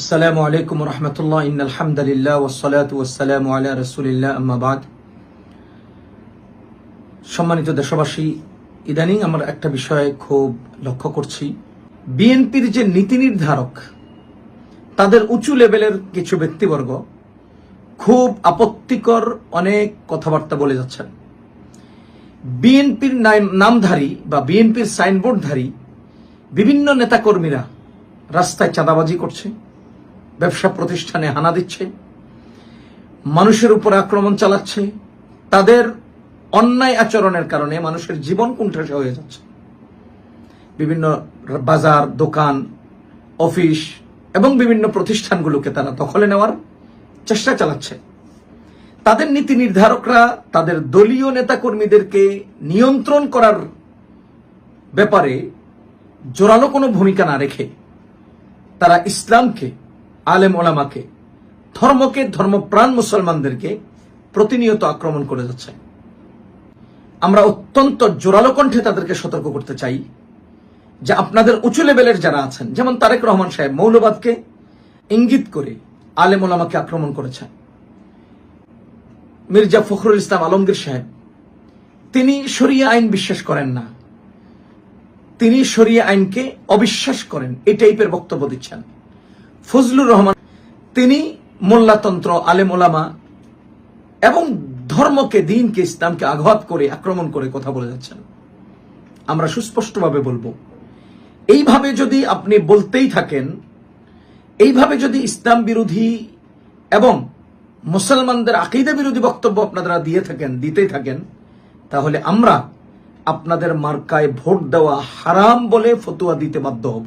আসসালামু আলাইকুম রহমতুল্লাহ ইন আলহামদুলিল্লাহ ওসালাত ওয়াসালাম আলা রসুলিল্লাহ আম্মাবাদ সম্মানিত দেশবাসী, ইদানিং আমার একটা বিষয়ে খুব লক্ষ্য করছি। বিএনপির যে নীতি নির্ধারক, তাদের উঁচু লেভেলের কিছু ব্যক্তিবর্গ খুব আপত্তিকর অনেক কথাবার্তা বলে যাচ্ছেন। বিএনপির নামধারী বা বিএনপির সাইনবোর্ডধারী বিভিন্ন নেতাকর্মীরা রাস্তায় চাঁদাবাজি করছে। ব্যবসা প্রতিষ্ঠানে হানা দিচ্ছে, মানুষের উপর আক্রমণ চালাচ্ছে, তাদের অন্যায় আচরণের কারণে মানুষের জীবন কুণ্ঠাসা হয়ে যাচ্ছে। বিভিন্ন বাজার, দোকান, অফিস এবং বিভিন্ন প্রতিষ্ঠানগুলোকে তারা দখলে নেওয়ার চেষ্টা চালাচ্ছে। তাদের নীতি নির্ধারকরা তাদের দলীয় নেতাকর্মীদেরকে নিয়ন্ত্রণ করার ব্যাপারে জোরালো কোনো ভূমিকা না রেখে তারা ইসলামকে আলেম ওলামাকে, ধর্মকে, ধর্মপ্রাণ মুসলমানদেরকে প্রতিনিয়ত আক্রমণ করে যাচ্ছে। আমরা অত্যন্ত জোরালো কণ্ঠে তাদেরকে সতর্ক করতে চাই যে আপনাদের উঁচু লেভেলের যারা আছেন, যেমন তারেক রহমান সাহেব মৌলবাদকে ইঙ্গিত করে আলেম ওলামাকে আক্রমণ করেছেন। মির্জা ফখরুল ইসলাম আলমগীর সাহেব, তিনি শরিয়া আইন বিশ্বাস করেন না। তিনি শরিয়া আইনকে অবিশ্বাস করেন, এই টাইপের বক্তব্য দিচ্ছেন। ফজলুর রহমান, তিনি মোল্লাতন্ত্র, আলেম ওলামা, এবং ধর্মকে, দিনকে, ইসলামকে আঘাত করে, আক্রমণ করে কথা বলে যাচ্ছেন। আমরা সুস্পষ্টভাবে বলব, এইভাবে যদি আপনি বলতেই থাকেন, এইভাবে যদি ইসলাম বিরোধী এবং মুসলমানদের আকিদা বিরোধী বক্তব্য আপনারা দিয়ে থাকেন দিতেই থাকেন, তাহলে আমরা আপনাদের মার্কায় ভোট দেওয়া হারাম বলে ফতুয়া দিতে বাধ্য হব।